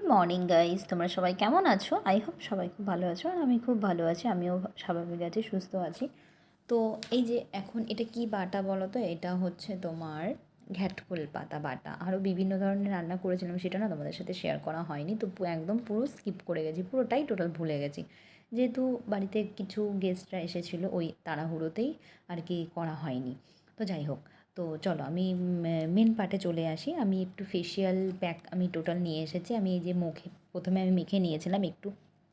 Good morning guys তোমরা সবাই কেমন আছো? আই হোপ সবাই খুব ভালো আছো আর আমি খুব ভালো আছি। আমিও স্বাভাবিক আছি, সুস্থ আছি। তো এই যে এখন এটা কি বাটা বলো তো? এটা হচ্ছে তোমার ঘ্যাটকুল পাতা বাটা। আরও বিভিন্ন ধরনের রান্না করেছিলাম, সেটা না তোমাদের সাথে শেয়ার করা হয়নি। তো একদম পুরো স্কিপ করে গেছি, পুরোটাই টোটাল ভুলে গেছি। যেহেতু বাড়িতে কিছু গেস্টরা এসেছিল, ওই তাড়াহুড়োতেই আর কি করা হয়নি। তো যাই হোক তো চলো আমি মেন পার্টে চলে আসি। আমি একটু ফেশিয়াল প্যাক আমি টোটাল নিয়ে এসেছি। আমি এই যে মুখে প্রথমে আমি মেখে নিয়েছিলাম একটু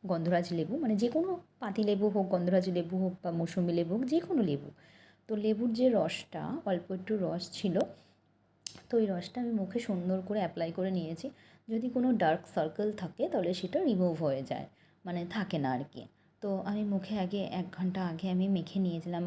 গন্ধরাজ লেবু। মানে যে কোনো পাতি লেবু হোক, গন্ধরাজ লেবু হোক বা মৌসুমি লেবু হোক, যে কোনো লেবু। তো লেবুর যে রসটা, অল্প একটু রস ছিল, তো ওই রসটা আমি মুখে সুন্দর করে অ্যাপ্লাই করে নিয়েছি। যদি কোনো ডার্ক সার্কেল থাকে, তাহলে সেটা রিমুভ হয়ে যায়। মানে থাকে না আর কি। তো আমি মুখে আগে এক ঘণ্টা আগে আমি মেখে নিয়েছিলাম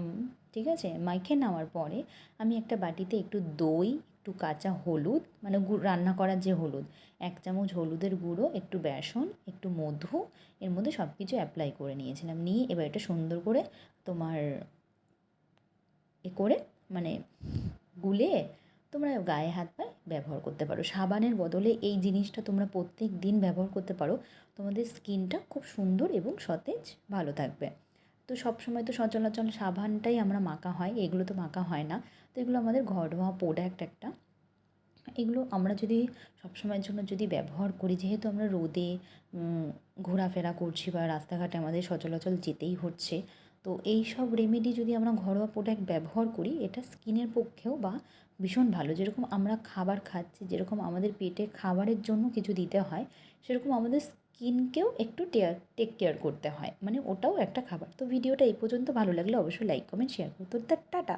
ঠিক আছে? মাইখে নেওয়ার পরে আমি একটা বাটিতে একটু দই, একটু কাঁচা হলুদ মানে রান্না করার যে হলুদ, এক চামচ হলুদের গুঁড়ো, একটু বেসন, একটু মধু, এর মধ্যে সব কিছু অ্যাপ্লাই করে নিয়েছিলাম। নিয়ে এবার এটা সুন্দর করে তোমার এ করে মানে গুলে তোমরা গায়ে হাত পায়ে ব্যবহার করতে পারো। সাবানের বদলে এই জিনিসটা তোমরা প্রত্যেক দিন ব্যবহার করতে পারো। তোমাদের স্কিনটা খুব সুন্দর এবং সতেজ, ভালো থাকবে। তো সব সময় তো সচরাচর সাবানটাই আমরা মাখা হয়, এগুলো তো মাখা হয় না। তো এগুলো আমাদের ঘরোয়া প্রোডাক্ট একটা। এগুলো আমরা যদি সবসময়ের জন্য যদি ব্যবহার করি, যেহেতু আমরা রোদে ঘোরাফেরা করছি বা রাস্তাঘাটে আমাদের সচলাচল যেতেই হচ্ছে, তো এই সব রেমেডি যদি আমরা ঘরোয়া প্রোডাক্ট ব্যবহার করি, এটা স্কিনের পক্ষেও বা ভীষণ ভালো। যেরকম আমরা খাবার খাচ্ছি, যেরকম আমাদের পেটে খাবারের জন্য কিছু দিতে হয়, সেরকম আমাদের স্কিনকেও একটু টেয়ার টেক কেয়ার করতে হয়। মানে ওটাও একটা খাবার। তো ভিডিওটা এই পর্যন্ত ভালো লাগলে অবশ্যই লাইক কমেন্ট শেয়ার করতো টাটা।